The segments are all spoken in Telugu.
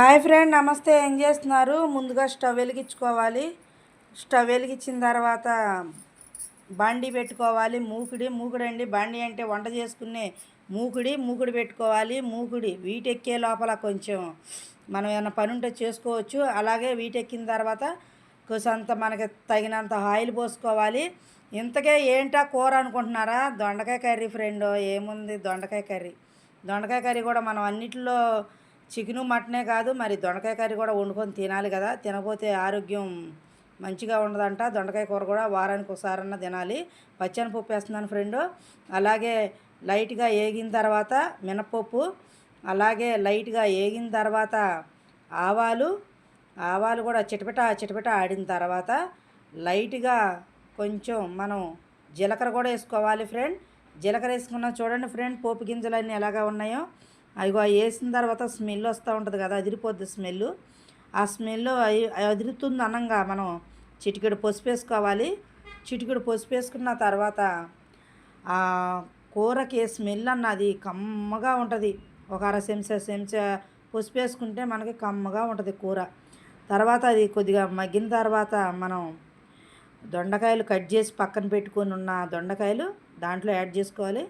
హాయ్ ఫ్రెండ్ నమస్తే. ఏం చేస్తున్నారు? ముందుగా స్టవ్ వెలిగించుకోవాలి. స్టవ్ వెలిగించిన తర్వాత బండి పెట్టుకోవాలి. మూకుడి మూకుడు అండి బండి అంటే వంట చేసుకునే మూకుడి మూకుడు పెట్టుకోవాలి. మూకుడి వీటెక్కే లోపల కొంచెం మనం ఏమైనా పని ఉంటే చేసుకోవచ్చు. అలాగే వీటెక్కిన తర్వాత కొంచెంత మనకి తగినంత ఆయిల్ పోసుకోవాలి. ఇంతకే ఏంటా కూర అనుకుంటున్నారా? దొండకాయ కర్రీ ఫ్రెండ్ ఏముంది దొండకాయ కర్రీ? దొండకాయ కర్రీ కూడా మనం అన్నిటిలో చికెను మటనే కాదు మరి దొండకాయ కర్రీ కూడా వండుకొని తినాలి కదా. తినపోతే ఆరోగ్యం మంచిగా ఉండదంట. దొండకాయ కూర కూడా వారానికి ఒకసారన్నా తినాలి. పచ్చనిపప్పు వేస్తున్నాను ఫ్రెండ్. అలాగే లైట్గా వేగిన తర్వాత మినపప్పు అలాగే లైట్గా వేగిన తర్వాత ఆవాలు ఆవాలు కూడా చిటపిట చిటపిట ఆడిన తర్వాత లైట్గా కొంచెం మనం జీలకర్ర కూడా వేసుకోవాలి ఫ్రెండ్. జీలకర్ర వేసుకున్న చూడండి ఫ్రెండ్ పోపు గింజలన్నీ ఎలాగా ఉన్నాయో. అదిగో వేసిన తర్వాత స్మెల్ వస్తూ ఉంటుంది కదా అదిరిపోద్ది స్మెల్ ఆ స్మెల్ అదిరుతుంది అనంగా మనం చిటికెడు పసుపు వేసుకోవాలి. చిటికెడు పసుపు వేసుకున్న తర్వాత ఆ కూరకి స్మెల్ అన్నది కమ్మగా ఉంటుంది. ఒక అర చెంచా చెంచా పసుపు వేసుకుంటే మనకి కమ్మగా ఉంటుంది కూర. తర్వాత అది కొద్దిగా మగ్గిన తర్వాత మనం దొండకాయలు కట్ చేసి పక్కన పెట్టుకొని ఉన్న దొండకాయలు దాంట్లో యాడ్ చేసుకోవాలి.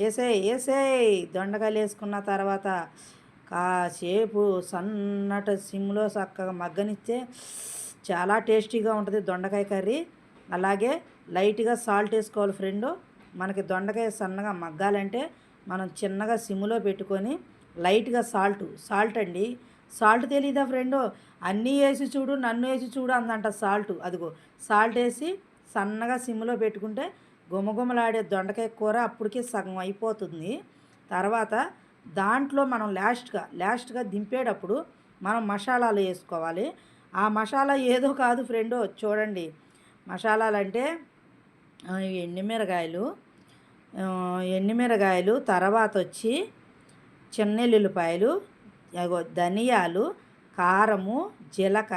వేసేయి వేసేయి దొండకాయలు వేసుకున్న తర్వాత కాసేపు సన్నట సిమ్లో చక్కగా మగ్గనిస్తే చాలా టేస్టీగా ఉంటుంది దొండకాయ కర్రీ. అలాగే లైట్గా సాల్ట్ వేసుకోవాలి ఫ్రెండ్. మనకి దొండకాయ సన్నగా మగ్గాలంటే మనం చిన్నగా సిమ్లో పెట్టుకొని లైట్గా సాల్ట్ సాల్ట్ అండి. సాల్ట్ తెలీదా ఫ్రెండ్? అన్నీ వేసి చూడు నన్ను వేసి చూడు అందంట సాల్ట్. అదిగో సాల్ట్ వేసి సన్నగా సిమ్లో పెట్టుకుంటే గుమగుమలాడే దొండకాయ కూర అప్పటికే సగం అయిపోతుంది. తర్వాత దాంట్లో మనం లాస్ట్గా లాస్ట్గా దింపేటప్పుడు మనం మసాలాలు వేసుకోవాలి. ఆ మసాలా ఏదో కాదు ఫ్రెండ్ చూడండి. మసాలాలు అంటే ఎండుమిరకాయలు ఎండుమిరకాయలు తర్వాత వచ్చి చిన్నెల్లుల్లిపాయలు అగో ధనియాలు కారము జీలకర్ర